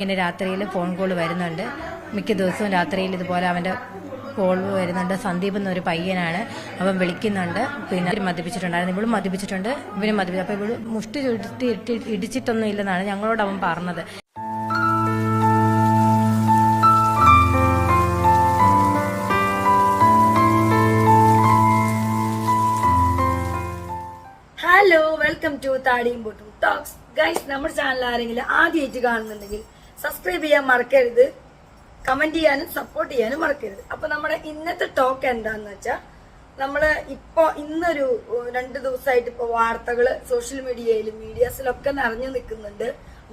ഇങ്ങനെ രാത്രിയിൽ phone call വരുന്നുണ്ട്. മിക്ക ദിവസവും രാത്രിയിൽ ഇതുപോലെ അവന്റെ കോൾ വരുന്നുണ്ട്. സന്ദീപ് എന്നൊരു പയ്യനാണ്. അവൻ വിളിക്കുന്നുണ്ട്. പിന്നെ ഇവർ മദ്യപിച്ചിട്ടുണ്ടായിരുന്നു. ഇവളും മദ്യപിച്ചിട്ടുണ്ട്. ഇവരും മദ്യപിച്ചു. അപ്പൊ ഇവൾ മുഷ്ടി ഇട്ടി- ഇടിച്ചിട്ടൊന്നും ഇല്ലെന്നാണ് ഞങ്ങളോട് അവൻ പറഞ്ഞത്. ഹലോ വെൽക്കം ടു താടിയും പൊട്ടും ടോക്സ് ഗൈസ് നമ്മുടെ ചാനൽ ആരെങ്കിലും ആദ്യമായിട്ട് കാണുന്നുണ്ടെങ്കിൽ സബ്സ്ക്രൈബ് ചെയ്യാൻ മറക്കരുത്. കമന്റ് ചെയ്യാനും സപ്പോർട്ട് ചെയ്യാനും മറക്കരുത്. അപ്പോൾ നമ്മുടെ ഇന്നത്തെ ടോക്ക് എന്താന്ന് വെച്ചാൽ നമ്മൾ ഇപ്പൊ ഇന്നൊരു രണ്ട് ദിവസമായിട്ട് ഇപ്പൊ വാർത്തകൾ സോഷ്യൽ മീഡിയയിലും മീഡിയാസിലൊക്കെ നിറഞ്ഞു നിൽക്കുന്നുണ്ട്.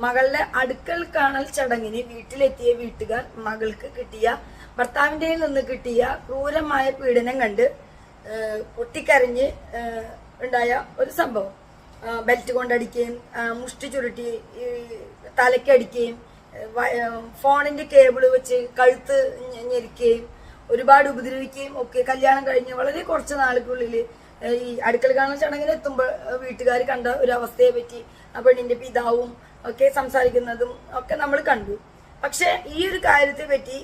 മകളുടെ അടുക്കൽ കാണൽ ചടങ്ങിന് വീട്ടിലെത്തിയ വീട്ടുകാർ മകൾക്ക് കിട്ടിയ ഭർത്താവിന്റെ നിന്ന് കിട്ടിയ ക്രൂരമായ പീഡനം കണ്ട് പൊട്ടിക്കരഞ്ഞ് ഉണ്ടായ ഒരു സംഭവം. ബെൽറ്റ് കൊണ്ടടിക്കുകയും മുഷ്ടി ചുരുട്ടി തലക്കടിക്കുകയും ഫോണിന്റെ കേബിൾ വെച്ച് കഴുത്ത് ഞെരിക്കുകയും ഒരുപാട് ഉപദ്രവിക്കുകയും ഒക്കെ കല്യാണം കഴിഞ്ഞ് വളരെ കുറച്ച് നാളുകൾക്കുള്ളിൽ ഈ അടുക്കള കാണുന്ന ചടങ്ങിന് എത്തുമ്പോൾ വീട്ടുകാർ കണ്ട ഒരു അവസ്ഥയെ പറ്റി ആ പെണ്ണിന്റെ പിതാവും ഒക്കെ സംസാരിക്കുന്നതും ഒക്കെ നമ്മൾ കണ്ടു. പക്ഷെ ഈ ഒരു കാര്യത്തെ പറ്റി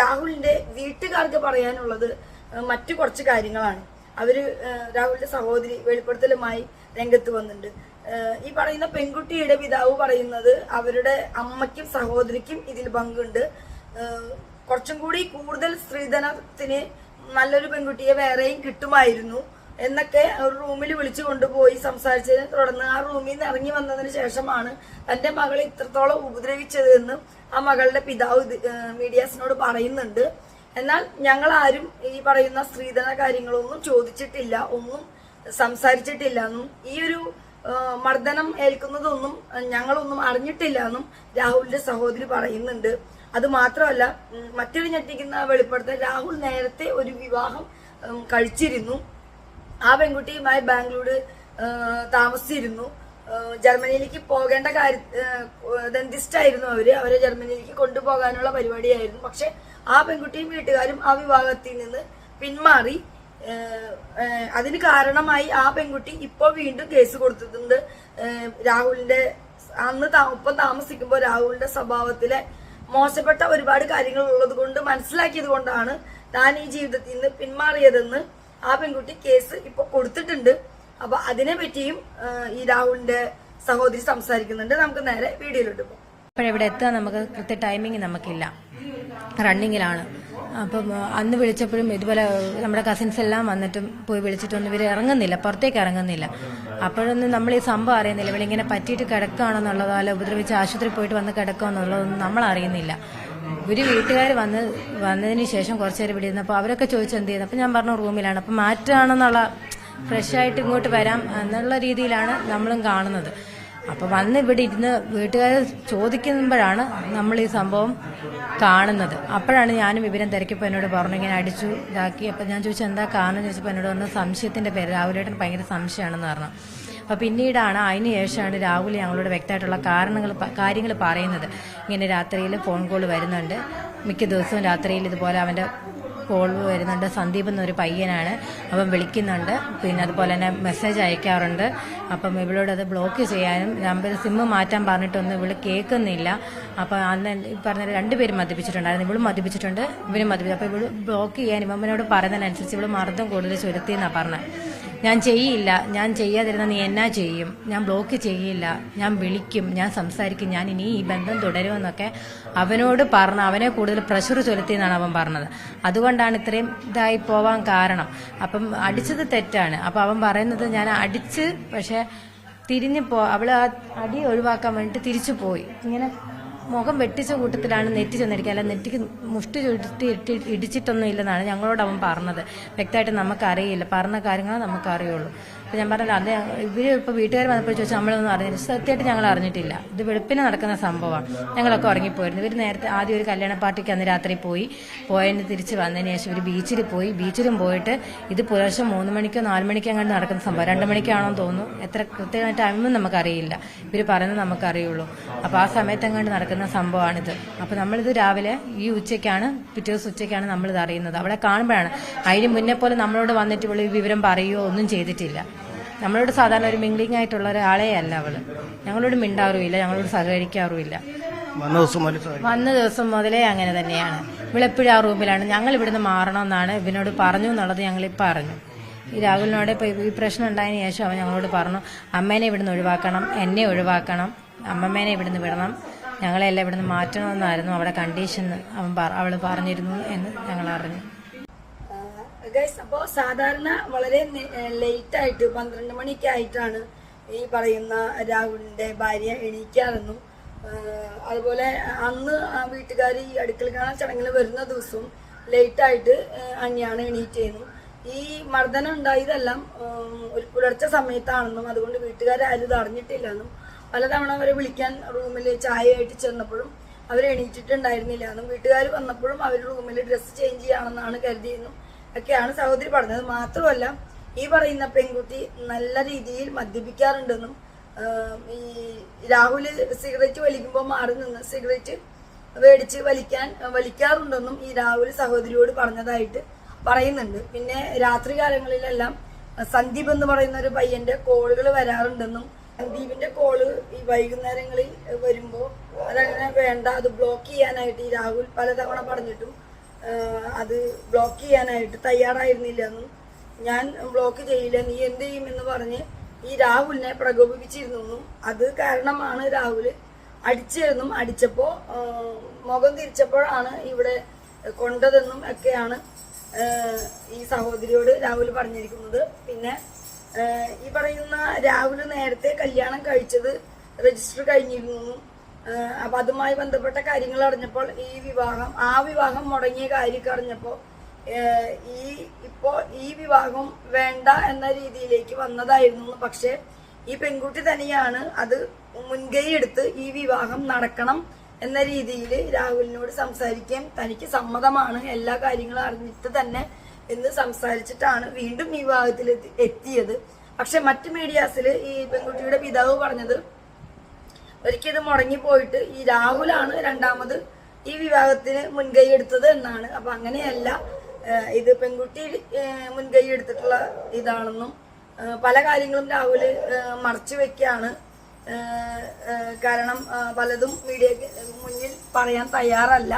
രാഹുലിന്റെ വീട്ടുകാർക്ക് പറയാനുള്ളത് മറ്റു കുറച്ച് കാര്യങ്ങളാണ്. അവർ രാഹുലിന്റെ സഹോദരി വെളിപ്പെടുത്തലുമായി രംഗത്ത് വന്നിട്ടുണ്ട്. ഈ പറയുന്ന പെൺകുട്ടിയുടെ പിതാവ് പറയുന്നത് അവരുടെ അമ്മയ്ക്കും സഹോദരിക്കും ഇതിൽ പങ്കുണ്ട്. കുറച്ചും കൂടി കൂടുതൽ സ്ത്രീധനത്തിന് നല്ലൊരു പെൺകുട്ടിയെ വേറെയും കിട്ടുമായിരുന്നു. എന്നൊക്കെ ഒരു റൂമിൽ വിളിച്ചു കൊണ്ടുപോയി സംസാരിച്ചതിനെ തുടർന്ന് ആ റൂമിൽ നിന്ന് ഇറങ്ങി വന്നതിന് ശേഷമാണ് തന്റെ മകളെ ഇത്രത്തോളം ഉപദ്രവിച്ചതെന്ന് ആ മകളുടെ പിതാവ് മീഡിയാസിനോട് പറയുന്നുണ്ട്. എന്നാൽ ഞങ്ങൾ ആരും ഈ പറയുന്ന സ്ത്രീധന കാര്യങ്ങളൊന്നും ചോദിച്ചിട്ടില്ല ഒന്നും സംസാരിച്ചിട്ടില്ല എന്നും ഈ ഒരു മർദ്ദനം ഏൽക്കുന്നതൊന്നും ഞങ്ങളൊന്നും അറിഞ്ഞിട്ടില്ല എന്നും രാഹുലിന്റെ സഹോദരി പറയുന്നുണ്ട്. അത് മാത്രമല്ല മറ്റൊരു ഞെട്ടിക്കുന്ന വെളിപ്പെടുത്തൽ രാഹുൽ നേരത്തെ ഒരു വിവാഹം കഴിച്ചിരുന്നു. ആ പെൺകുട്ടിയുമായി ബാംഗ്ലൂർ താമസിച്ചിരുന്നു. ജർമ്മനിയിലേക്ക് പോകേണ്ട കാര്യ ദന്തിസ്റ്റായിരുന്നു അവർ. അവരെ ജർമ്മനിയിലേക്ക് കൊണ്ടുപോകാനുള്ള പരിപാടിയായിരുന്നു. പക്ഷെ ആ പെൺകുട്ടിയും വീട്ടുകാരും ആ വിവാഹത്തിൽ നിന്ന് പിന്മാറി. അതിന് കാരണമായി ആ പെൺകുട്ടി ഇപ്പോൾ വീണ്ടും കേസ് കൊടുത്തിട്ടുണ്ട്. രാഹുലിന്റെ അന്ന് ഒപ്പം താമസിക്കുമ്പോൾ രാഹുലിന്റെ സ്വഭാവത്തിലെ മോശപ്പെട്ട ഒരുപാട് കാര്യങ്ങൾ ഉള്ളത് കൊണ്ട് മനസ്സിലാക്കിയത് കൊണ്ടാണ് താൻ ഈ ജീവിതത്തിൽ നിന്ന് പിന്മാറിയതെന്ന് ആ പെൺകുട്ടി കേസ് ഇപ്പൊ കൊടുത്തിട്ടുണ്ട്. അപ്പൊ അതിനെ പറ്റിയും ഈ രാഹുലിന്റെ സഹോദരി സംസാരിക്കുന്നുണ്ട്. നമുക്ക് നേരെ വീഡിയോയിലോട്ട് പോകാം. ഇപ്പോഴെവിടെ എത്താൻ നമുക്ക് കൃത്യ ടൈമിങ് നമുക്കില്ല. റണ്ണിങ്ങിലാണ് അപ്പം അന്ന് വിളിച്ചപ്പോഴും ഇതുപോലെ നമ്മുടെ കസിൻസ് എല്ലാം വന്നിട്ടും പോയി വിളിച്ചിട്ടൊന്നും ഇവർ ഇറങ്ങുന്നില്ല പുറത്തേക്ക് ഇറങ്ങുന്നില്ല. അപ്പോഴൊന്നും നമ്മൾ ഈ സംഭവം അറിയുന്നില്ല ഇവളിങ്ങനെ പറ്റിയിട്ട് കിടക്കുകയാണെന്നുള്ളതോ അല്ല ഉപദ്രവിച്ച് ആശുപത്രി പോയിട്ട് വന്ന് കിടക്കുകയെന്നുള്ളതൊന്നും നമ്മൾ അറിയുന്നില്ല. ഒരു വീട്ടുകാർ വന്ന് വന്നതിന് ശേഷം കുറച്ചു നേരം ഇവിടെ ഇരുന്നപ്പോൾ അവരൊക്കെ ചോദിച്ചു എന്ത് ചെയ്യുന്നത് അപ്പം ഞാൻ പറഞ്ഞു റൂമിലാണ്. അപ്പം മാറ്റാണെന്നുള്ള ഫ്രഷ് ആയിട്ട് ഇങ്ങോട്ട് വരാം എന്നുള്ള രീതിയിലാണ് നമ്മളും കാണുന്നത്. അപ്പൊ വന്ന് ഇവിടെ ഇരുന്ന് വീട്ടുകാർ ചോദിക്കുമ്പോഴാണ് നമ്മൾ ഈ സംഭവം കാണുന്നത്. അപ്പോഴാണ് ഞാനും വിവരം തിരക്കിയപ്പോൾ എന്നോട് പറഞ്ഞു ഇങ്ങനെ അടിച്ചു ഇതാക്കി. അപ്പൊ ഞാൻ ചോദിച്ചു എന്താ കാരണം? ചോദിച്ചപ്പോൾ എന്നോട് പറഞ്ഞ സംശയത്തിന്റെ പേര് രാഹുലേട്ടൻ ഭയങ്കര സംശയമാണെന്ന് പറഞ്ഞു. അപ്പൊ പിന്നീടാണ് അതിന് ശേഷമാണ് രാഹുൽ ഞങ്ങളോട് വ്യക്തമായിട്ടുള്ള കാരണങ്ങൾ കാര്യങ്ങൾ പറയുന്നത്. ഇങ്ങനെ രാത്രിയിൽ ഫോൺ കോൾ വരുന്നുണ്ട്. മിക്ക ദിവസവും രാത്രിയിൽ ഇതുപോലെ അവന്റെ കോൾ വരുന്നുണ്ട്. സന്ദീപ് എന്നൊരു പയ്യനാണ്. അപ്പം വിളിക്കുന്നുണ്ട്. പിന്നെ അതുപോലെ തന്നെ മെസ്സേജ് അയക്കാറുണ്ട്. അപ്പം ഇവളോട് അത് ബ്ലോക്ക് ചെയ്യാനും നമ്പർ സിമ്മ് മാറ്റാൻ പറഞ്ഞിട്ടൊന്നും ഇവൾ കേൾക്കുന്നില്ല. അപ്പം അന്ന് പറഞ്ഞ രണ്ടുപേരും മദ്യപിച്ചിട്ടുണ്ടായിരുന്നു. ഇവളും മദ്യപിച്ചിട്ടുണ്ട്. ഇവരും മദ്യപിച്ചു. അപ്പം ഇവൾ ബ്ലോക്ക് ചെയ്യാൻ ഇവനോട് പറയുന്നതിനനുസരിച്ച് ഇവൾ മർദ്ദം കൂടുതൽ ചുരുത്തി എന്നാണ് പറഞ്ഞത് ഞാൻ ചെയ്യില്ല ഞാൻ ചെയ്യാതിരുന്ന നീ എന്നാ ചെയ്യും? ഞാൻ ബ്ലോക്ക് ചെയ്യില്ല ഞാൻ വിളിക്കും ഞാൻ സംസാരിക്കും ഞാൻ ഇനി ഈ ബന്ധം തുടരുമെന്നൊക്കെ അവനോട് പറഞ്ഞ അവനെ കൂടുതൽ പ്രഷർ ചൊലുത്തി എന്നാണ് അവൻ പറഞ്ഞത്. അതുകൊണ്ടാണ് ഇത്രയും ഇതായി പോവാൻ കാരണം. അപ്പം അടിച്ചത് തെറ്റാണ്. അപ്പം അവൻ പറയുന്നത് ഞാൻ അടിച്ച് പക്ഷെ തിരിഞ്ഞു പോ അവൾ ആ അടി ഒഴിവാക്കാൻ വേണ്ടിട്ട് തിരിച്ചു പോയി. ഇങ്ങനെ മുഖം വെട്ടിച്ച കൂട്ടത്തിലാണ് നെറ്റി ചെന്നിരിക്കുക. അല്ല നെറ്റിക്ക് മുഷ്ടി ചുരുട്ടി ഇടിച്ചിട്ടൊന്നും ഇല്ലെന്നാണ് ഞങ്ങളോട് അവൻ പറഞ്ഞത്. വ്യക്തമായിട്ട് നമുക്കറിയില്ല. പറഞ്ഞ കാര്യങ്ങൾ നമുക്കറിയുള്ളൂ. അപ്പം ഞാൻ പറഞ്ഞല്ലോ അത് ഇവർ ഇപ്പോൾ വീട്ടുകാർ വന്നപ്പോൾ ചോദിച്ചാൽ നമ്മളൊന്നും അറിഞ്ഞില്ല. സത്യമായിട്ട് ഞങ്ങൾ അറിഞ്ഞിട്ടില്ല. ഇത് വെളുപ്പിനെ നടക്കുന്ന സംഭവമാണ്. ഞങ്ങളൊക്കെ ഉറങ്ങിപ്പോയിരുന്നു. ഇവർ നേരത്തെ ആദ്യം ഒരു കല്യാണ പാർട്ടിക്ക് അന്ന് രാത്രി പോയി. പോയതിന് തിരിച്ച് വന്നതിന് ശേഷം ഇവർ ബീച്ചിൽ പോയി. ബീച്ചിലും പോയിട്ട് ഇത് പുലർച്ചെ മൂന്ന് മണിക്കോ നാല് മണിക്കോ അങ്ങോട്ട് നടക്കുന്ന സംഭവം. രണ്ട് മണിക്കാണോ തോന്നുന്നു. എത്ര കൃത്യമായ ടൈമൊന്നും നമുക്കറിയില്ല. ഇവർ പറയുന്നത് നമുക്കറിയുള്ളൂ. അപ്പോൾ ആ സമയത്ത് അങ്ങോട്ട് നടക്കുന്ന സംഭവമാണിത്. അപ്പോൾ നമ്മളിത് രാവിലെ ഈ ഉച്ചയ്ക്കാണ് പിറ്റേ ദിവസം ഉച്ചയ്ക്കാണ് നമ്മളിത് അറിയുന്നത്. അവിടെ കാണുമ്പോഴാണ്. അതിന് മുന്നേ പോലെ നമ്മളോട് വന്നിട്ട് വിവരം പറയുകയോ ഒന്നും ചെയ്തിട്ടില്ല. നമ്മളോട് സാധാരണ ഒരു മിംഗ്ലിംഗ് ആയിട്ടുള്ള ഒരാളെ അല്ല അവൾ. ഞങ്ങളോട് മിണ്ടാറുമില്ല ഞങ്ങളോട് സഹകരിക്കാറുമില്ല. വന്ന ദിവസം വന്ന ദിവസം മുതലേ അങ്ങനെ തന്നെയാണ്. ഇവളെപ്പോഴും ആ റൂമിലാണ്. ഞങ്ങൾ ഇവിടുന്ന് മാറണമെന്നാണ് ഇവനോട് പറഞ്ഞു എന്നുള്ളത് ഞങ്ങൾ അറിഞ്ഞു ഈ രാഹുലിനോട് ഇപ്പോൾ ഈ പ്രശ്നം ഉണ്ടായതിന് ശേഷം അവൻ ഞങ്ങളോട് പറഞ്ഞു അമ്മേനെ ഇവിടുന്ന് ഒഴിവാക്കണം എന്നെ ഒഴിവാക്കണം അമ്മമ്മേനെ ഇവിടുന്ന് വിടണം. ഞങ്ങളെല്ലാം ഇവിടുന്ന് മാറ്റണമെന്നായിരുന്നു. അവിടെ കണ്ടീഷൻ അവൻ അവൾ പറഞ്ഞിരുന്നു എന്ന് ഞങ്ങൾ അറിഞ്ഞു. ഗൈസ് അപ്പോൾ സാധാരണ വളരെ ലേറ്റ് ആയിട്ട് പന്ത്രണ്ട് മണിയൊക്കെ ആയിട്ടാണ് ഈ പറയുന്ന രാഹുലിന്റെ ഭാര്യ എണീക്കാറെന്നും അതുപോലെ അന്ന് വീട്ടുകാർ ഈ അടുക്കൽ കാണാൻ ചടങ്ങിൽ വരുന്ന ദിവസവും ലേറ്റ് ആയിട്ട് അന്യാണ് എണീറ്റേന്നും. ഈ മർദ്ദനം ഉണ്ടായതെല്ലാം ഒരു പുലർച്ചെ സമയത്താണെന്നും അതുകൊണ്ട് വീട്ടുകാരും അറിഞ്ഞിട്ടില്ലെന്നും പലതവണ അവരെ വിളിക്കാൻ റൂമിൽ ചായയായിട്ട് ചെന്നപ്പോഴും അവരെ എണീറ്റിട്ടുണ്ടായിരുന്നില്ല എന്നും വീട്ടുകാർ വന്നപ്പോഴും അവർ റൂമിൽ ഡ്രസ്സ് ചേഞ്ച് ചെയ്യണമെന്നാണ് കരുതിയെന്നും ഒക്കെയാണ് സഹോദരി പറഞ്ഞത്. മാത്രമല്ല ഈ പറയുന്ന പെൺകുട്ടി നല്ല രീതിയിൽ മദ്യപിക്കാറുണ്ടെന്നും ഈ രാഹുൽ സിഗരറ്റ് വലിക്കുമ്പോൾ മാറി നിന്ന് സിഗരറ്റ് മേടിച്ച് വലിക്കാൻ വലിക്കാറുണ്ടെന്നും ഈ രാഹുൽ സഹോദരിയോട് പറഞ്ഞതായിട്ട് പറയുന്നുണ്ട്. പിന്നെ രാത്രി കാലങ്ങളിലെല്ലാം സന്ദീപ് എന്ന് പറയുന്ന ഒരു പയ്യന്റെ കോളുകൾ വരാറുണ്ടെന്നും സന്ദീപിന്റെ കോൾ ഈ വൈകുന്നേരങ്ങളിൽ വരുമ്പോൾ അതങ്ങനെ വേണ്ട അത് ബ്ലോക്ക് ചെയ്യാനായിട്ട് ഈ രാഹുൽ പലതവണ പറഞ്ഞിട്ടും അത് ബ്ലോക്ക് ചെയ്യാനായിട്ട് തയ്യാറായിരുന്നില്ല എന്നും ഞാൻ ബ്ലോക്ക് ചെയ്യില്ല നീ എന്ത് ചെയ്യുമെന്ന് പറഞ്ഞ് ഈ രാഹുലിനെ പ്രകോപിപ്പിച്ചിരുന്നു അത് കാരണമാണ് രാഹുൽ അടിച്ചിരുന്നും അടിച്ചപ്പോ ആഹ് മുഖം തിരിച്ചപ്പോഴാണ് ഇവിടെ കൊണ്ടതെന്നും ഒക്കെയാണ് ഈ സഹോദരിയോട് രാഹുൽ പറഞ്ഞിരിക്കുന്നത്. പിന്നെ ഈ പറയുന്ന രാഹുൽ നേരത്തെ കല്യാണം കഴിച്ചത് രജിസ്റ്റർ കഴിഞ്ഞിരുന്നു അപ്പൊ അതുമായി ബന്ധപ്പെട്ട കാര്യങ്ങൾ അറിഞ്ഞപ്പോൾ ഈ വിവാഹം ആ വിവാഹം മുടങ്ങിയ കാര്യമൊക്കെ അറിഞ്ഞപ്പോൾ ഈ ഇപ്പോ ഈ വിവാഹം വേണ്ട എന്ന രീതിയിലേക്ക് വന്നതായിരുന്നു. പക്ഷെ ഈ പെൺകുട്ടി തന്നെയാണ് അത് മുൻകൈ എടുത്ത് ഈ വിവാഹം നടക്കണം എന്ന രീതിയിൽ രാഹുലിനോട് സംസാരിക്കുകയും തനിക്ക് സമ്മതമാണ് എല്ലാ കാര്യങ്ങളും അറിഞ്ഞിട്ട് തന്നെ എന്ന് സംസാരിച്ചിട്ടാണ് വീണ്ടും വിവാഹത്തിൽ എത്തിയത്. പക്ഷെ മറ്റു മീഡിയാസിൽ ഈ പെൺകുട്ടിയുടെ പിതാവ് പറഞ്ഞത് ഒരിക്കൽ ഇത് മുടങ്ങിപ്പോയിട്ട് ഈ രാഹുലാണ് രണ്ടാമത് ഈ വിവാഹത്തിന് മുൻകൈ എടുത്തത് എന്നാണ്. അപ്പൊ അങ്ങനെയല്ല ഇത് പെൺകുട്ടി മുൻകൈ എടുത്തിട്ടുള്ള ഇതാണെന്നും പല കാര്യങ്ങളും രാഹുൽ മറച്ചു ഏഹ് കാരണം പലതും മീഡിയ മുന്നിൽ പറയാൻ തയ്യാറല്ല.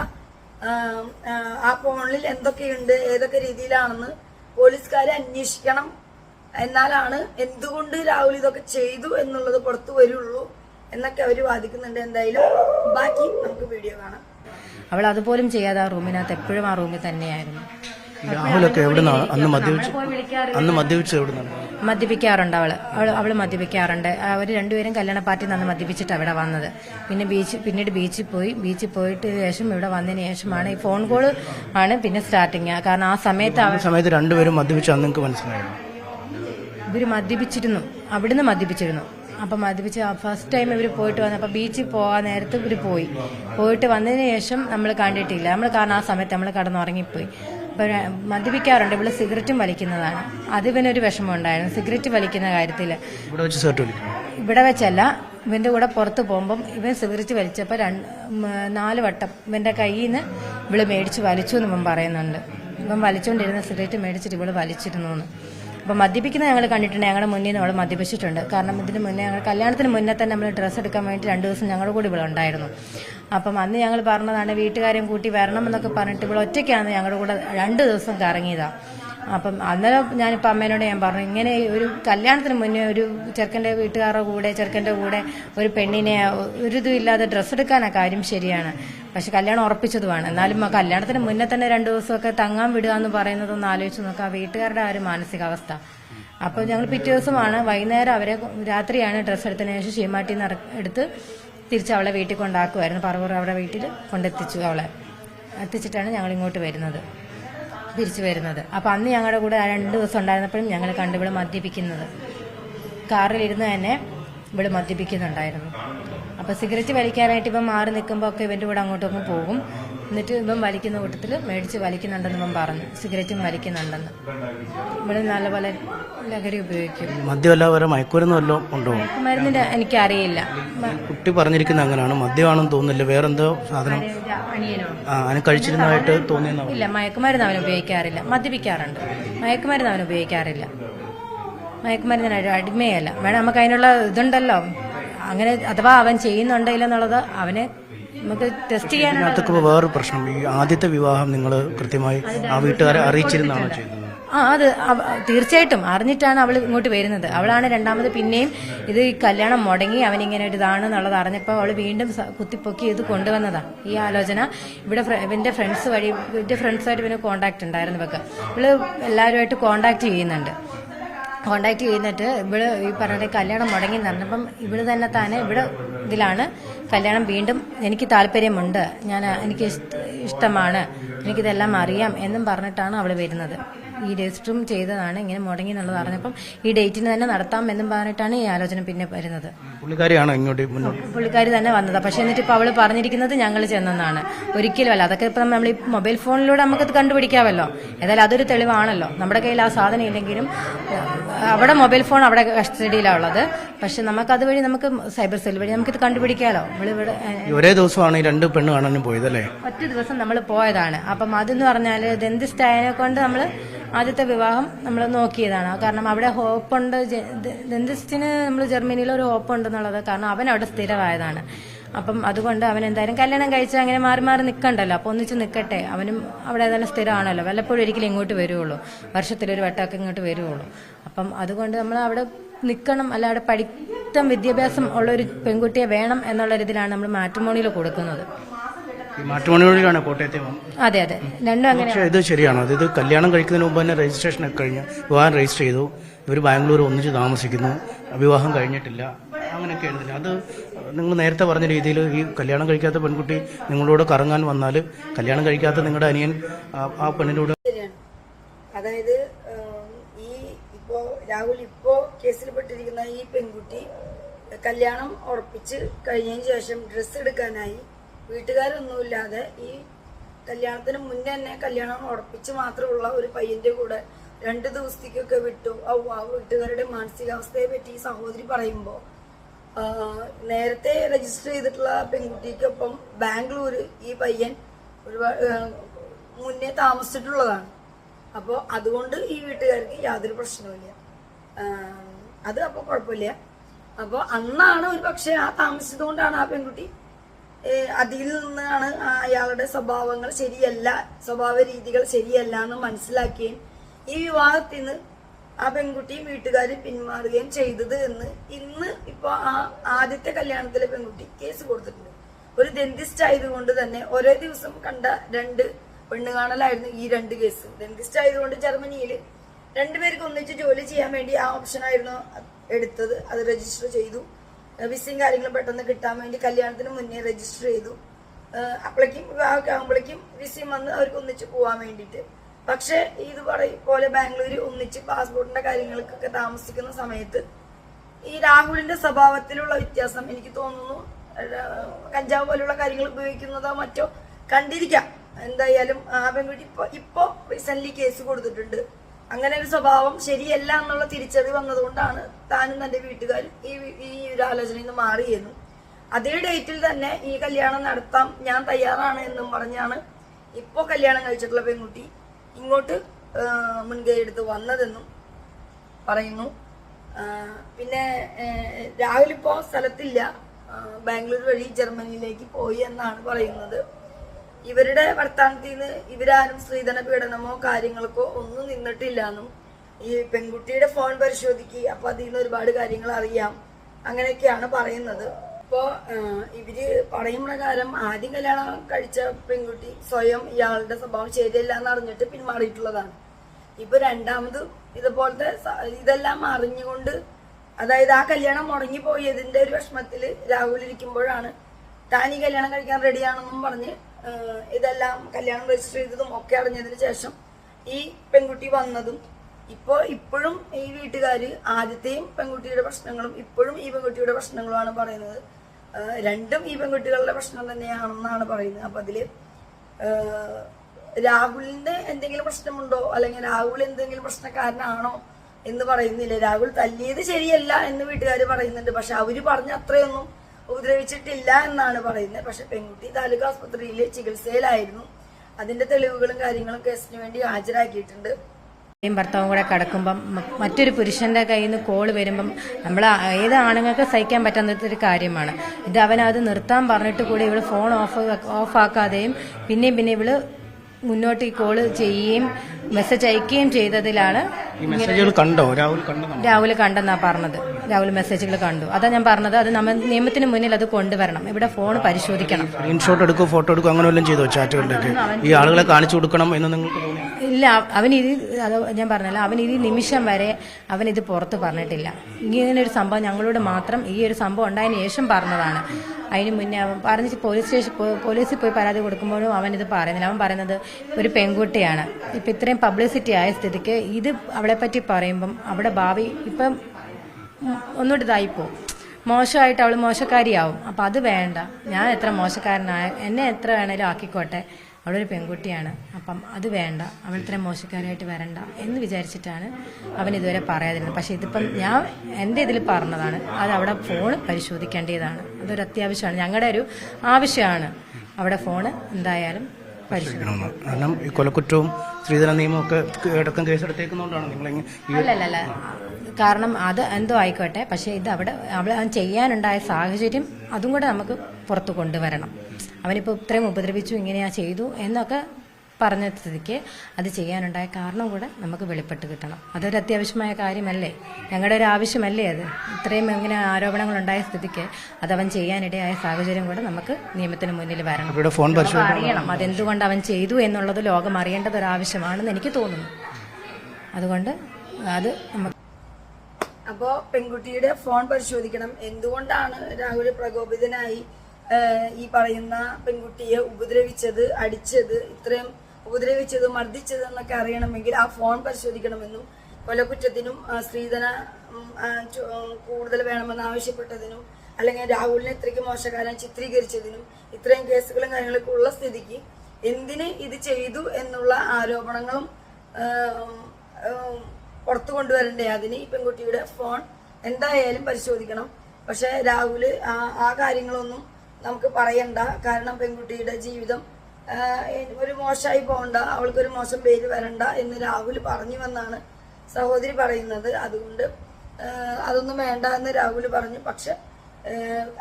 ആ ഫോണിൽ എന്തൊക്കെയുണ്ട് ഏതൊക്കെ രീതിയിലാണെന്ന് പോലീസുകാരെ അന്വേഷിക്കണം. എന്നാലാണ് എന്തുകൊണ്ട് രാഹുൽ ഇതൊക്കെ ചെയ്തു എന്നുള്ളത് പുറത്തു വരുള്ളൂ. എന്നൊക്കെ അവർ വാദിക്കുന്നുണ്ട് എന്തായാലും. ബാക്കി നമുക്ക് വീഡിയോ കാണാം. അവൾ അതുപോലും ചെയ്യാതെ ആ റൂമിനകത്ത് എപ്പോഴും ആ റൂമിൽ തന്നെയായിരുന്നു. രാഹുലൊക്കെ അന്ന് മദ്യപിച്ച് അന്ന് മദ്യപിച്ച് മദ്യപിക്കാറുണ്ട് അവൾ. അവൾ അവൾ മദ്യപിക്കാറുണ്ട്. അവർ രണ്ടുപേരും കല്യാണ പാർട്ടി നിന്ന് മദ്യപിച്ചിട്ട് അവിടെ വന്നത്. പിന്നെ ബീച്ച് പിന്നീട് ബീച്ചിൽ പോയി. ബീച്ചിൽ പോയിട്ട് ശേഷം ഇവിടെ വന്നതിന് ശേഷമാണ് ഈ ഫോൺ കോൾ ആണ് പിന്നെ സ്റ്റാർട്ടിങ് കാരണം ആ സമയത്ത് ആ സമയത്ത് രണ്ടുപേരും മദ്യപിച്ചു അന്ന് നിങ്ങൾക്ക് മനസ്സിലായിരുന്നു ഇവർ മദ്യപിച്ചിരുന്നു. അവിടുന്ന് മദ്യപിച്ചിരുന്നു. അപ്പം മദ്യപിച്ച് ഫസ്റ്റ് ടൈം ഇവർ പോയിട്ട് വന്നപ്പോൾ ബീച്ചിൽ പോകാൻ നേരത്ത് ഇവർ പോയി. പോയിട്ട് വന്നതിന് ശേഷം നമ്മൾ കണ്ടിട്ടില്ല. നമ്മൾ കാരണം ആ സമയത്ത് നമ്മൾ കടന്നുറങ്ങിപ്പോയി. അപ്പോൾ മദ്യപിക്കാറുണ്ട്. ഇവൾ സിഗരറ്റും വലിക്കുന്നതാണ്. അത് ഇവനൊരു വിഷമം ഉണ്ടായിരുന്നു സിഗരറ്റ് വലിക്കുന്ന കാര്യത്തിൽ ഇവിടെ ഇവിടെ വെച്ചല്ല. ഇവന്റെ കൂടെ പുറത്ത് പോകുമ്പം ഇവൻ സിഗരറ്റ് വലിച്ചപ്പോൾ രണ്ട് നാല് വട്ടം ഇവന്റെ കയ്യിൽ നിന്ന് ഇവൾ മേടിച്ച് വലിച്ചു എന്ന് ഇവൻ പറയുന്നുണ്ട്. ഇവൻ വലിച്ചുകൊണ്ടിരുന്ന സിഗരറ്റ് മേടിച്ചിട്ട് ഇവൾ വലിച്ചിരുന്നു എന്ന്. അപ്പം മദ്യപിക്കുന്ന ഞങ്ങൾ കണ്ടിട്ടുണ്ട്. ഞങ്ങളുടെ മുന്നിൽ നിന്ന് അവൾ മദ്യപിച്ചിട്ടുണ്ട്. കാരണം ഇതിന് മുന്നേ ഞങ്ങൾ കല്യാണത്തിന് മുന്നേ തന്നെ നമ്മൾ ഡ്രസ്സ് എടുക്കാൻ വേണ്ടി രണ്ട് ദിവസം ഞങ്ങളുടെ കൂടി ഇവിടെ ഉണ്ടായിരുന്നു. അപ്പം അന്ന് ഞങ്ങൾ പറഞ്ഞതാണ് വീട്ടുകാരെയും കൂട്ടി വരണം എന്നൊക്കെ പറഞ്ഞിട്ട് ഇവിടെ ഒറ്റയ്ക്കാണ് ഞങ്ങളുടെ കൂടെ രണ്ട് ദിവസം കറങ്ങിയതാണ് അപ്പം അന്നേരം ഞാനിപ്പോൾ അമ്മേനോട് ഞാൻ പറഞ്ഞു ഇങ്ങനെ ഒരു കല്യാണത്തിന് മുന്നേ ഒരു ചെറുക്കന്റെ വീട്ടുകാരുടെ കൂടെ ചെറുക്കന്റെ കൂടെ ഒരു പെണ്ണിനെ ഒരു ഇതും ഇല്ലാതെ ഡ്രസ്സ് എടുക്കാനാ കാര്യം ശരിയാണ്. പക്ഷെ കല്യാണം ഉറപ്പിച്ചതുമാണ്. എന്നാലും കല്യാണത്തിന് മുന്നേ തന്നെ രണ്ടു ദിവസമൊക്കെ തങ്ങാൻ വിടുക എന്ന് പറയുന്നത് ഒന്ന് ആലോചിച്ച് നോക്കുക വീട്ടുകാരുടെ ആ ഒരു മാനസികാവസ്ഥ. അപ്പോൾ ഞങ്ങൾ പിറ്റേ ദിവസമാണ് വൈകുന്നേരം അവരെ രാത്രിയാണ് ഡ്രസ്സ് എടുത്തതിന് ശേഷം ഷീമാട്ടി എടുത്ത് തിരിച്ച് അവളെ വീട്ടിൽ കൊണ്ടാക്കുമായിരുന്നു. പറവൂർ അവരുടെ വീട്ടിൽ കൊണ്ടെത്തിച്ചു അവളെ. എത്തിച്ചിട്ടാണ് ഞങ്ങൾ ഇങ്ങോട്ട് വരുന്നത്. തിരിച്ചു വരുന്നത്. അപ്പൊ അന്ന് ഞങ്ങളുടെ കൂടെ രണ്ട് ദിവസം ഉണ്ടായിരുന്നപ്പോഴും ഞങ്ങൾ കണ്ടു ഇവിടെ മദ്യപിക്കുന്നത്. കാറിലിരുന്ന് തന്നെ ഇവിടെ മദ്യപിക്കുന്നുണ്ടായിരുന്നു. അപ്പൊ സിഗരറ്റ് വലിക്കാനായിട്ട് ഇപ്പം മാറി നിൽക്കുമ്പോൾ ഒക്കെ ഇവന്റെ കൂടെ അങ്ങോട്ടൊക്കെ പോകും. എന്നിട്ട് ഇപ്പം വലിക്കുന്ന കൂട്ടത്തിൽ മേടിച്ച് വലിക്കുന്നുണ്ടെന്ന് ഇവൻ പറഞ്ഞു. സിഗരറ്റും വലിക്കുന്നുണ്ടെന്ന്. ഇവിടെ നല്ല നല്ലപോലെ ലഹരി ഉപയോഗിക്കും. മദ്യമല്ല വരെ മയക്കുമരുന്ന് വല്ലതും ഉണ്ടോ എനിക്കറിയില്ല. കുട്ടി പറഞ്ഞിരിക്കുന്ന അങ്ങനെയാണ്. മദ്യമാണെന്ന് തോന്നുന്നില്ല. വേറെന്തോ സാധനം? കഴിച്ചിരുന്നതായിട്ട് തോന്നിയെന്നാണ് ഇല്ല മയക്കുമരുന്ന് അവൻ ഉപയോഗിക്കാറില്ല. മദ്യപിക്കാറുണ്ട്. മയക്കുമരുന്ന് അവൻ ഉപയോഗിക്കാറില്ല. മയക്കുമരുന്നിന് അടിമയല്ല. വേണം നമുക്ക് അതിനുള്ള ഇതുണ്ടല്ലോ. അങ്ങനെ അഥവാ അവൻ ചെയ്യുന്നുണ്ടെന്നുള്ളത് അവനെ നമുക്ക് ടെസ്റ്റ് ഇപ്പോൾ വേറൊരു പ്രശ്നം. ഈ ആദ്യത്തെ വിവാഹം നിങ്ങൾ കൃത്യമായി ആ വീട്ടുകാരെ അറിയിച്ചിരുന്നാണോ ചെയ്യുന്നത് ആ അത് തീർച്ചയായിട്ടും അറിഞ്ഞിട്ടാണ് അവൾ ഇങ്ങോട്ട് വരുന്നത്. അവളാണ് രണ്ടാമത് പിന്നെയും ഇത് ഈ കല്യാണം മുടങ്ങി അവനിങ്ങനെ ഒരു ഇതാണ് എന്നുള്ളത് അറിഞ്ഞപ്പോൾ അവൾ വീണ്ടും കുത്തിപ്പൊക്കി ഇത് കൊണ്ടുവന്നതാണ് ഈ ആലോചന ഇവിടെ ഇവന്റെ ഫ്രണ്ട്സ് വഴി ഇവന്റെ ഫ്രണ്ട്സുമായിട്ട് പിന്നെ കോണ്ടാക്ട് ഉണ്ടായിരുന്നു ഇവക്ക്. ഇവൾ എല്ലാവരുമായിട്ട് കോണ്ടാക്ട് ചെയ്യുന്നുണ്ട്. കോണ്ടാക്ട് ചെയ്യുന്നിട്ട് ഇവൾ ഈ പറഞ്ഞ കല്യാണം മുടങ്ങി നടന്നപ്പം ഇവൾ തന്നെ താനെ ഇവിടെ ഇതിലാണ് കല്യാണം വീണ്ടും എനിക്ക് താല്പര്യമുണ്ട്. ഞാൻ എനിക്ക് ഇഷ്ട- ഇഷ്ടമാണ്. എനിക്കിതെല്ലാം അറിയാം എന്നും പറഞ്ഞിട്ടാണ് അവൾ വരുന്നത്. ഈ രജിസ്റ്ററും ചെയ്തതാണ്. ഇങ്ങനെ മുടങ്ങി എന്നുള്ളത് അറിഞ്ഞപ്പം ഈ ഡേറ്റിന് തന്നെ നടത്താം എന്നും പറഞ്ഞിട്ടാണ് ഈ ആലോചന പിന്നെ വരുന്നത്. പുള്ളിക്കാരിയാണോ ഇങ്ങോട്ട് മുന്നോട്ട്? പുള്ളിക്കാരി തന്നെ വന്നത്. പക്ഷെ എന്നിട്ട് ഇപ്പൊ അവൾ പറഞ്ഞിരിക്കുന്നത് ഞങ്ങൾ ചെന്നെന്നാണ്. ഒരിക്കലും അല്ല. അതൊക്കെ ഇപ്പൊ നമ്മൾ ഈ മൊബൈൽ ഫോണിലൂടെ നമുക്കത് കണ്ടുപിടിക്കാമല്ലോ. ഏതായാലും അതൊരു തെളിവാണല്ലോ. നമ്മുടെ കയ്യിൽ ആ സാധനം ഇല്ലെങ്കിലും അവിടെ മൊബൈൽ ഫോൺ അവിടെ കസ്റ്റഡിയിലാണ് ഉള്ളത്. പക്ഷെ നമുക്ക് അതുവഴി നമുക്ക് സൈബർ സെൽ വഴി നമുക്കിത് കണ്ടുപിടിക്കാമല്ലോ നമ്മളിവിടെ ഒരേ ദിവസമാണ് ഈ രണ്ട് പെണ്ണ് കാണാനും പോയതല്ലേ ഒറ്റ ദിവസം നമ്മൾ പോയതാണ്. അപ്പം അതെന്ന് പറഞ്ഞാൽ എന്ത് ആയതിനെ കൊണ്ട് നമ്മൾ ആദ്യത്തെ വിവാഹം നമ്മൾ നോക്കിയതാണ്. കാരണം അവിടെ ഹോപ്പുണ്ട് ഡെന്റിസ്റ്റിന് നമ്മൾ ജർമ്മനിയിൽ ഒരു ഹോപ്പ് ഉണ്ടെന്നുള്ളത് കാരണം അവൻ അവിടെ സ്ഥിരമായതാണ്. അപ്പം അതുകൊണ്ട് അവൻ എന്തായാലും കല്യാണം കഴിച്ച് അങ്ങനെ മാറി മാറി നിൽക്കണ്ടല്ലോ അപ്പോൾ ഒന്നിച്ച് നിൽക്കട്ടെ അവനും അവിടെ ഏതായാലും സ്ഥിരമാണല്ലോ. വല്ലപ്പോഴും ഒരിക്കലും ഇങ്ങോട്ട് വരുവുള്ളൂ. വർഷത്തിലൊരു വട്ടമൊക്കെ ഇങ്ങോട്ട് വരുവുള്ളൂ. അപ്പം അതുകൊണ്ട് നമ്മൾ അവിടെ നിൽക്കണം അല്ല അവിടെ പഠിത്തം വിദ്യാഭ്യാസം ഉള്ള ഒരു പെൺകുട്ടിയെ വേണം എന്നുള്ള രീതിയിലാണ് നമ്മൾ മാട്രിമോണിയിൽ കൊടുക്കുന്നത്. ഈ മാട്രിമോണിയോടാണ് കോട്ടയത്തെ അതെ അതെ. രണ്ടും അങ്ങനെ പക്ഷേ ഇത് ശരിയാണോ. ഇത് കല്യാണം കഴിക്കുന്നതിന് മുമ്പ് തന്നെ രജിസ്ട്രേഷൻ ഒക്കെ കഴിഞ്ഞ് വിവാഹം രജിസ്റ്റർ ചെയ്തു. ഇവർ ബാംഗ്ലൂർ ഒന്നിച്ച് താമസിക്കുന്നു. വിവാഹം കഴിഞ്ഞിട്ടില്ല. അങ്ങനെയൊക്കെ എഴുതില്ല അത് നിങ്ങൾ നേരത്തെ പറഞ്ഞ രീതിയിൽ ഈ കല്യാണം കഴിക്കാത്ത പെൺകുട്ടി നിങ്ങളോട് കറങ്ങാൻ വന്നാൽ കല്യാണം കഴിക്കാത്ത നിങ്ങളുടെ അനിയൻ ആ- പെണ്ണിനോട് അതായത് ഈ ഇപ്പോ രാഹുൽ ഇപ്പോ കേസിൽപ്പെട്ടിരിക്കുന്ന ഈ പെൺകുട്ടി കല്യാണം ഉറപ്പിച്ച് കഴിഞ്ഞതിന് ശേഷം ഡ്രസ്സ് എടുക്കാനായി വീട്ടുകാരൊന്നുമില്ലാതെ ഈ കല്യാണത്തിന് മുന്നേ തന്നെ കല്യാണം ഉറപ്പിച്ച് മാത്രമുള്ള ഒരു പയ്യന്റെ കൂടെ രണ്ട് ദിവസത്തേക്കൊക്കെ വിട്ടു. ഔ, ആ വീട്ടുകാരുടെ മാനസികാവസ്ഥയെ പറ്റി ഈ സഹോദരി പറയുമ്പോൾ നേരത്തെ രജിസ്റ്റർ ചെയ്തിട്ടുള്ള പെൺകുട്ടിക്കൊപ്പം ബാംഗ്ലൂർ ഈ പയ്യൻ ഒരുപാട് മുന്നേ താമസിച്ചിട്ടുള്ളതാണ്. അപ്പോൾ അതുകൊണ്ട് ഈ വീട്ടുകാർക്ക് യാതൊരു പ്രശ്നവുമില്ല. അത് അപ്പോൾ കുഴപ്പമില്ല. അപ്പോൾ അന്നാണ് ഒരു പക്ഷേ ആ താമസിച്ചതുകൊണ്ടാണ് ആ പെൺകുട്ടി അതിൽ നിന്നാണ് അയാളുടെ സ്വഭാവങ്ങൾ ശരിയല്ല സ്വഭാവ രീതികൾ ശരിയല്ല എന്ന് മനസ്സിലാക്കുകയും ഈ വിവാഹത്തിൽ നിന്ന് ആ പെൺകുട്ടിയും വീട്ടുകാരും പിന്മാറുകയും ചെയ്തത് എന്ന് ഇന്ന് ഇപ്പൊ ആ ആദ്യത്തെ കല്യാണത്തിലെ പെൺകുട്ടി കേസ് കൊടുത്തിട്ടുണ്ട്. ഒരു ഡെന്റിസ്റ്റ് ആയതുകൊണ്ട് തന്നെ ഒരേ ദിവസം കണ്ട രണ്ട് പെണ്ണ് കാണലായിരുന്നു ഈ രണ്ട് കേസ്. ഡെന്റിസ്റ്റ് ആയതുകൊണ്ട് ജർമ്മനിയിൽ രണ്ടുപേർക്ക് ഒന്നിച്ച് ജോലി ചെയ്യാൻ വേണ്ടി ആ ഓപ്ഷൻ ആയിരുന്നു എടുത്തത്. അത് രജിസ്റ്റർ ചെയ്തു. വിസയും കാര്യങ്ങളും പെട്ടെന്ന് കിട്ടാൻ വേണ്ടി കല്യാണത്തിന് മുന്നേ രജിസ്റ്റർ ചെയ്തു. അപ്പളേക്കും വിവാഹമൊക്കെ ആകുമ്പോഴേക്കും വിസയും വന്ന് അവർക്ക് ഒന്നിച്ച് പോകാൻ വേണ്ടിയിട്ട്. പക്ഷെ ഇത് പോലെ ബാംഗ്ലൂർ ഒന്നിച്ച് പാസ്പോർട്ടിന്റെ കാര്യങ്ങൾക്കൊക്കെ താമസിക്കുന്ന സമയത്ത് ഈ രാഹുലിന്റെ സ്വഭാവത്തിലുള്ള വ്യത്യാസം എനിക്ക് തോന്നുന്നു. കഞ്ചാവ് പോലുള്ള കാര്യങ്ങൾ ഉപയോഗിക്കുന്നതോ മറ്റോ കണ്ടിരിക്കാം. എന്തായാലും ആ പെൺകുട്ടി ഇപ്പൊ ഇപ്പോ റീസെന്റ് കേസ് കൊടുത്തിട്ടുണ്ട്. അങ്ങനെ ഒരു സ്വഭാവം ശരിയല്ല എന്നുള്ള തിരിച്ചറിവ് വന്നതുകൊണ്ടാണ് താനും തന്റെ വീട്ടുകാരും ഈ ഈ ഒരു ആലോചനയിൽ നിന്ന് മാറിയെന്നും അതേ ഡേറ്റിൽ തന്നെ ഈ കല്യാണം നടത്താം ഞാൻ തയ്യാറാണ് എന്നും പറഞ്ഞാണ് ഇപ്പോ കല്യാണം കഴിച്ചിട്ടുള്ള പെൺകുട്ടി ഇങ്ങോട്ട് മുൻകൈ എടുത്ത് വന്നതെന്നും പറയുന്നു. പിന്നെ രാഹുൽ ഇപ്പോ സ്ഥലത്തില്ല. ബാംഗ്ലൂർ വഴി ജർമ്മനിയിലേക്ക് പോയി എന്നാണ് പറയുന്നത്. ഇവരുടെ വർത്താനത്തിൽ നിന്ന് ഇവരാരും സ്ത്രീധന പീഡനമോ കാര്യങ്ങൾക്കോ ഒന്നും നിന്നിട്ടില്ല എന്നും ഈ പെൺകുട്ടിയുടെ ഫോൺ പരിശോധിക്കുക അപ്പൊ അതിൽ നിന്ന് ഒരുപാട് കാര്യങ്ങൾ അറിയാം. അങ്ങനെയൊക്കെയാണ് പറയുന്നത്. ഇപ്പോ ആ, ഇവർ പറയും പ്രകാരം ആദ്യം കല്യാണം കഴിച്ച പെൺകുട്ടി സ്വയം ഇയാളുടെ സ്വഭാവം ശരിയല്ല എന്ന് അറിഞ്ഞിട്ട് പിന്മാറിയിട്ടുള്ളതാണ്. ഇപ്പൊ രണ്ടാമത് ഇതുപോലത്തെ ഇതെല്ലാം അറിഞ്ഞുകൊണ്ട് അതായത് ആ കല്യാണം മുടങ്ങി പോയതിന്റെ ഒരു വിഷമത്തിൽ രാഹുൽ ഇരിക്കുമ്പോഴാണ് താൻ ഈ കല്യാണം കഴിക്കാൻ റെഡിയാണെന്നും പറഞ്ഞ് ഇതെല്ലാം കല്യാണം രജിസ്റ്റർ ചെയ്തതും ഒക്കെ അറിഞ്ഞതിന് ശേഷം ഈ പെൺകുട്ടി വന്നതും ഇപ്പോ ഇപ്പോഴും ഈ വീട്ടുകാർ ആദ്യത്തെയും പെൺകുട്ടിയുടെ പ്രശ്നങ്ങളും ഇപ്പോഴും ഈ പെൺകുട്ടിയുടെ പ്രശ്നങ്ങളുമാണ് പറയുന്നത്. രണ്ടും ഈ പെൺകുട്ടികളുടെ പ്രശ്നം തന്നെയാണെന്നാണ് പറയുന്നത്. അപ്പൊ അതിൽ രാഹുലിന്റെ എന്തെങ്കിലും പ്രശ്നമുണ്ടോ? അല്ലെങ്കിൽ രാഹുൽ എന്തെങ്കിലും പ്രശ്നക്കാരനാണോ എന്ന് പറയുന്നില്ല. രാഹുൽ തല്ലിയത് ശരിയല്ല എന്ന് വീട്ടുകാർ പറയുന്നുണ്ട്. പക്ഷെ അവർ പറഞ്ഞ അത്രയൊന്നും ഉപദ്രവിച്ചിട്ടില്ല എന്നാണ് പറയുന്നത്. പക്ഷെ പെൺകുട്ടി താലൂക്ക് ആസ്പത്രിയിൽ ചികിത്സയിലായിരുന്നു. അതിന്റെ തെളിവുകളും കാര്യങ്ങളും കേസിന് വേണ്ടി ഹാജരാക്കിയിട്ടുണ്ട്. ഭർത്താവും കൂടെ കിടക്കുമ്പം മറ്റൊരു പുരുഷന്റെ കയ്യിൽ നിന്ന് കോൾ വരുമ്പം നമ്മൾ ഏത് ആണുങ്ങൾക്ക് സഹിക്കാൻ പറ്റാത്തൊരു കാര്യമാണ്. ഇത് അവനത് നിർത്താൻ പറഞ്ഞിട്ട് കൂടി ഇവൾ ഫോൺ ഓഫ് ഓഫാക്കാതെയും പിന്നെയും പിന്നെ ഇവൾ മുന്നോട്ട് ഈ കോൾ ചെയ്യുകയും മെസ്സേജ് അയക്കുകയും ചെയ്തതിലാണ് ഈ മെസ്സേജുകൾ കണ്ടോ? രാഹുൽ കണ്ടോ രാഹുൽ കണ്ടെന്നാ പറഞ്ഞത്. രാഹുൽ മെസ്സേജുകൾ കണ്ടു. അതാ ഞാൻ പറഞ്ഞത്. അത് നമ്മൾ നിയമത്തിന് മുന്നിൽ അത് കൊണ്ടുവരണം. ഇവിടെ ഫോൺ പരിശോധിക്കണം. സ്ക്രീൻഷോട്ട് എടുക്കും ഫോട്ടോ എടുക്കും അങ്ങനെ വല്ലതും ചെയ്തോ ചാറ്റുകളിലേക്ക് ഈ ആളുകളെ കാണിച്ചു കൊടുക്കണം എന്ന് നിങ്ങൾക്ക് തോന്നി ഇല്ല അവൻ ഇത് അത് ഞാൻ പറഞ്ഞല്ലോ അവൻ ഈ നിമിഷം വരെ അവൻ ഇത് പുറത്ത് പറഞ്ഞിട്ടില്ല. ഇങ്ങനെ ഒരു സംഭവം ഞങ്ങളോട് മാത്രം ഈ ഒരു സംഭവം ഉണ്ടായതിനു ശേഷം പറഞ്ഞതാണ്. അതിന് മുന്നേ അവൻ പറഞ്ഞ് പോലീസ് സ്റ്റേഷൻ പോ- പോലീസിൽ പോയി പരാതി കൊടുക്കുമ്പോഴും അവൻ ഇത് പറയുന്നില്ല. അവൻ പറയുന്നത് ഒരു പെൺകുട്ടിയാണ്. ഇപ്പം ഇത്രയും പബ്ലിസിറ്റി ആയ സ്ഥിതിക്ക് ഇത് അവളെ പറ്റി പറയുമ്പം അവിടെ ഭാവി ഇപ്പം ഒന്നുകൂടി ഇതായിപ്പോവും മോശമായിട്ട് അവൾ മോശക്കാരിയാവും. അപ്പം അത് വേണ്ട. ഞാൻ എത്ര മോശക്കാരനായ എന്നെ എത്ര വേണേലും ആക്കിക്കോട്ടെ. അവളൊരു പെൺകുട്ടിയാണ്. അപ്പം അത് വേണ്ട. അവൾ ഇത്ര മോശക്കാരായിട്ട് വരണ്ട എന്ന് വിചാരിച്ചിട്ടാണ് അവൻ ഇതുവരെ പറയാതിരുന്നത്. പക്ഷെ ഇതിപ്പം ഞാൻ എന്റെ ഇതിൽ പറഞ്ഞതാണ്. അത് അവിടെ ഫോൺ പരിശോധിക്കേണ്ടതാണ്. അതൊരു അത്യാവശ്യമാണ് ഞങ്ങളുടെ ഒരു ആവശ്യമാണ്. അവിടെ ഫോണ് എന്തായാലും പരിശോധിക്കണം ചെയ്യണമെന്ന് കാരണം ഈ കൊലക്കുറ്റവും സ്ത്രീധന നിയമമൊക്കെ അടക്കം കേസെടുത്തേക്കുന്നതുകൊണ്ടാണ് അല്ലല്ലല്ല. കാരണം അത് എന്തോ ആയിക്കോട്ടെ. പക്ഷേ ഇത് അവിടെ അവിടെ ചെയ്യാനുണ്ടായ സാഹചര്യം അതും കൂടെ നമുക്ക് പുറത്തു കൊണ്ടുവരണം. അവനിപ്പോൾ ഇത്രയും ഉപദ്രവിച്ചു ഇങ്ങനെയാ ചെയ്തു എന്നൊക്കെ പറഞ്ഞ സ്ഥിതിക്ക് അത് ചെയ്യാനുണ്ടായ കാരണം കൂടെ നമുക്ക് വെളിപ്പെട്ട് കിട്ടണം. അതൊരു അത്യാവശ്യമായ കാര്യമല്ലേ? ഞങ്ങളുടെ ഒരു ആവശ്യമല്ലേ അത്? ഇത്രയും ഇങ്ങനെ ആരോപണങ്ങൾ ഉണ്ടായ സ്ഥിതിക്ക് അത് അവൻ ചെയ്യാനിടയായ സാഹചര്യം കൂടെ നമുക്ക് നിയമത്തിന് മുന്നിൽ വരണം. അവരുടെ ഫോൺ അറിയണം. അതെന്തുകൊണ്ട് അവൻ ചെയ്തു എന്നുള്ളത് ലോകം അറിയേണ്ടത് ഒരു ആവശ്യമാണെന്ന് എനിക്ക് തോന്നുന്നു. അതുകൊണ്ട് അത് നമുക്ക് അപ്പോ പെൺകുട്ടിയുടെ ഫോൺ പരിശോധിക്കണം. എന്തുകൊണ്ടാണ് രാഹുൽ പ്രകോപിതനായി ഈ പറയുന്ന പെൺകുട്ടിയെ ഉപദ്രവിച്ചത് അടിച്ചത്? ഇത്രയും ഉപദ്രവിച്ചത് മർദ്ദിച്ചത് എന്നൊക്കെ അറിയണമെങ്കിൽ ആ ഫോൺ പരിശോധിക്കണമെന്നും കൊലക്കുറ്റത്തിനും സ്ത്രീധന കൂടുതൽ വേണമെന്ന് ആവശ്യപ്പെട്ടതിനും അല്ലെങ്കിൽ രാഹുലിനെ ഇത്രയ്ക്ക് മോശക്കാരൻ ചിത്രീകരിച്ചതിനും ഇത്രയും കേസുകളും കാര്യങ്ങളൊക്കെ ഉള്ള സ്ഥിതിക്ക് എന്തിന് ഇത് ചെയ്തു എന്നുള്ള ആരോപണങ്ങളും പുറത്തു കൊണ്ടുവരണ്ടേ അതിന് ഈ പെൺകുട്ടിയുടെ ഫോൺ എന്തായാലും പരിശോധിക്കണം. പക്ഷെ രാഹുൽ ആ കാര്യങ്ങളൊന്നും നമുക്ക് പറയണ്ട. കാരണം പെൺകുട്ടിയുടെ ജീവിതം ഒരു മോശമായി പോകണ്ട അവൾക്കൊരു മോശം പേര് വരണ്ട എന്ന് രാഹുൽ പറഞ്ഞു വന്നാണ് സഹോദരി പറയുന്നത്. അതുകൊണ്ട് അതൊന്നും വേണ്ട എന്ന് രാഹുൽ പറഞ്ഞു. പക്ഷെ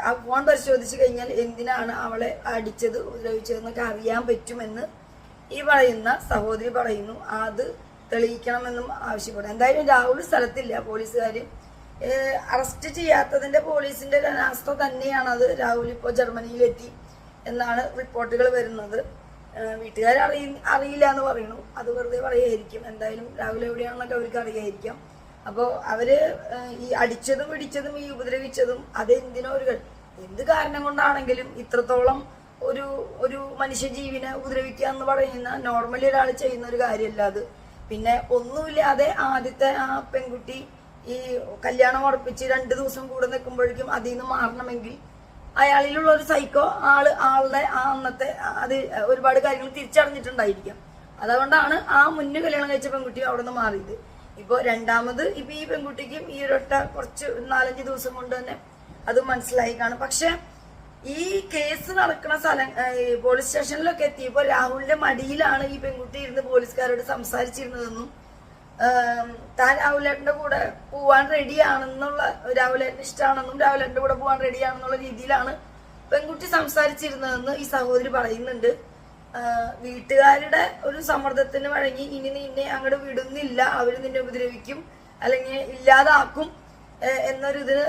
ആ, ഫോൺ പരിശോധിച്ച് കഴിഞ്ഞാൽ എന്തിനാണ് അവളെ അടിച്ചത് ഉപദ്രവിച്ചതെന്നൊക്കെ അറിയാൻ പറ്റുമെന്ന് ഈ പറയുന്ന സഹോദരി പറയുന്നു. അത് തെളിയിക്കണമെന്നും ആവശ്യപ്പെടും എന്തായാലും രാഹുൽ സ്ഥലത്തില്ല പോലീസുകാർ അറസ്റ്റ് ചെയ്യാത്തതിന്റെ പോലീസിന്റെ അനാസ്ഥ തന്നെയാണ് അത് രാഹുൽ ഇപ്പോൾ ജർമ്മനിയിലെത്തി എന്നാണ് റിപ്പോർട്ടുകൾ വരുന്നത്. വീട്ടുകാർ അറിയ അറിയില്ല എന്ന് പറയുന്നു അത് വെറുതെ പറയുമായിരിക്കും എന്തായാലും രാഹുൽ എവിടെയാണെന്നൊക്കെ അവർക്ക് അറിയായിരിക്കാം. അപ്പോൾ അവർ ഈ അടിച്ചതും പിടിച്ചതും ഈ ഉപദ്രവിച്ചതും അതെന്തിനോ ഒരു എന്ത് കാരണം കൊണ്ടാണെങ്കിലും ഇത്രത്തോളം ഒരു ഒരു മനുഷ്യജീവിനെ ഉപദ്രവിക്കുക എന്ന് പറയുന്ന നോർമലി ഒരാൾ ചെയ്യുന്ന ഒരു കാര്യമല്ല അത്. പിന്നെ ഒന്നുമില്ലാതെ ആദ്യത്തെ ആ പെൺകുട്ടി ഈ കല്യാണം ഉറപ്പിച്ച് രണ്ട് ദിവസം കൂടെ നിൽക്കുമ്പോഴേക്കും അതിൽ നിന്ന് മാറണമെങ്കിൽ അയാളിലുള്ള ഒരു സൈക്കോ ആൾ ആളുടെ ആ അന്നത്തെ അത് ഒരുപാട് കാര്യങ്ങൾ തിരിച്ചറിഞ്ഞിട്ടുണ്ടായിരിക്കാം. അതുകൊണ്ടാണ് ആ മുന്നേ കല്യാണം കഴിച്ച പെൺകുട്ടി അവിടെ നിന്ന് മാറിയത്. ഇപ്പൊ രണ്ടാമത് ഇപ്പൊ ഈ പെൺകുട്ടിക്കും ഈ ഒരൊട്ട കുറച്ച് നാലഞ്ച് ദിവസം കൊണ്ട് തന്നെ അത് മനസ്സിലായി കാണും. പക്ഷെ ഈ കേസ് നടക്കുന്ന സ്ഥലം പോലീസ് സ്റ്റേഷനിലൊക്കെ എത്തിയപ്പോൾ രാഹുലിന്റെ മടിയിലാണ് ഈ പെൺകുട്ടി ഇരുന്ന് പോലീസുകാരോട് സംസാരിച്ചിരുന്നതെന്നും താൻ രാഹുലേട്ടന്റെ കൂടെ പോവാൻ റെഡിയാണെന്നുള്ള രാഹുലേട്ടന് ഇഷ്ടമാണെന്നും രാഹുലേട്ടന്റെ കൂടെ പോവാൻ റെഡിയാണെന്നുള്ള രീതിയിലാണ് പെൺകുട്ടി സംസാരിച്ചിരുന്നതെന്ന് ഈ സഹോദരി പറയുന്നുണ്ട്. വീട്ടുകാരുടെ ഒരു സമ്മർദ്ദത്തിന് വഴങ്ങി ഇനി നിന്നെ അങ്ങോട്ട് വിടുന്നില്ല അവർ നിന്നെ ഉപദ്രവിക്കും അല്ലെങ്കിൽ ഇല്ലാതാക്കും എന്നൊരു ഇതിന്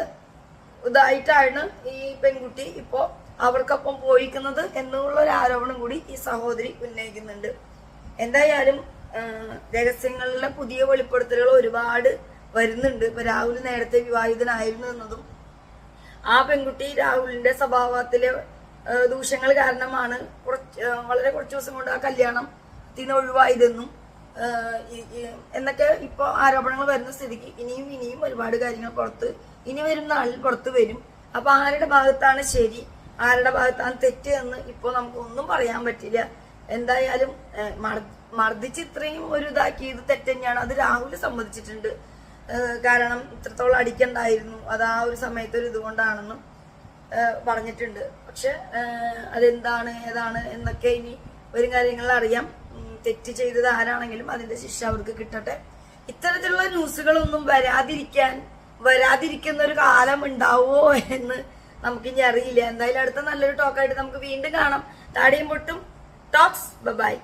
ഇതായിട്ടാണ് ഈ പെൺകുട്ടി ഇപ്പോ അവർക്കൊപ്പം പോയിക്കുന്നത് എന്നുള്ള ഒരു ആരോപണം കൂടി ഈ സഹോദരി ഉന്നയിക്കുന്നുണ്ട്. എന്തായാലും രഹസ്യങ്ങളിലെ പുതിയ വെളിപ്പെടുത്തലുകൾ ഒരുപാട് വരുന്നുണ്ട്. ഇപ്പൊ രാഹുൽ നേരത്തെ വിവാഹിതനായിരുന്നു എന്നതും ആ പെൺകുട്ടി രാഹുലിന്റെ സ്വഭാവത്തിലെ ദൂഷ്യങ്ങൾ കാരണമാണ് കുറച്ച് വളരെ കുറച്ച് ദിവസം കൊണ്ട് ആ കല്യാണം ത്തിന് ഒഴിവായതെന്നും എന്നൊക്കെ ഇപ്പൊ ആരോപണങ്ങൾ വരുന്ന സ്ഥിതിക്ക് ഇനിയും ഇനിയും ഒരുപാട് കാര്യങ്ങൾ പുറത്ത് ഇനി വരുന്ന നാളിൽ പുറത്ത് വരും. അപ്പൊ ആരുടെ ഭാഗത്താണ് ശരി? ആരുടെ ഭാഗത്താണ് തെറ്റ് എന്ന് ഇപ്പൊ നമുക്ക് ഒന്നും പറയാൻ പറ്റില്ല. എന്തായാലും മർദ്ദിച്ച് ഇത്രയും ഒരു ഇതാക്കിയത് തെറ്റന്നെയാണ് അത് രാഹുൽ സമ്മതിച്ചിട്ടുണ്ട്. കാരണം ഇത്രത്തോളം അടിക്കണ്ടായിരുന്നു. അത് ആ ഒരു സമയത്ത് ഒരു ഇതുകൊണ്ടാണെന്നും പറഞ്ഞിട്ടുണ്ട്. പക്ഷെ അതെന്താണ് ഏതാണ് എന്നൊക്കെ ഇനി വരും കാര്യങ്ങളിൽ അറിയാം. തെറ്റ് ചെയ്തത് ആരാണെങ്കിലും അതിന്റെ ശിക്ഷ അവർക്ക് കിട്ടട്ടെ. ഇത്തരത്തിലുള്ള ന്യൂസുകളൊന്നും വരാതിരിക്കാൻ വരാതിരിക്കുന്ന ഒരു കാലം ഉണ്ടാവോ എന്ന് നമുക്ക് ഇനി അറിയില്ല. എന്തായാലും അടുത്ത നല്ലൊരു ടോക്കായിട്ട് നമുക്ക് വീണ്ടും കാണാം. താടിയും പൊട്ടും. Talks by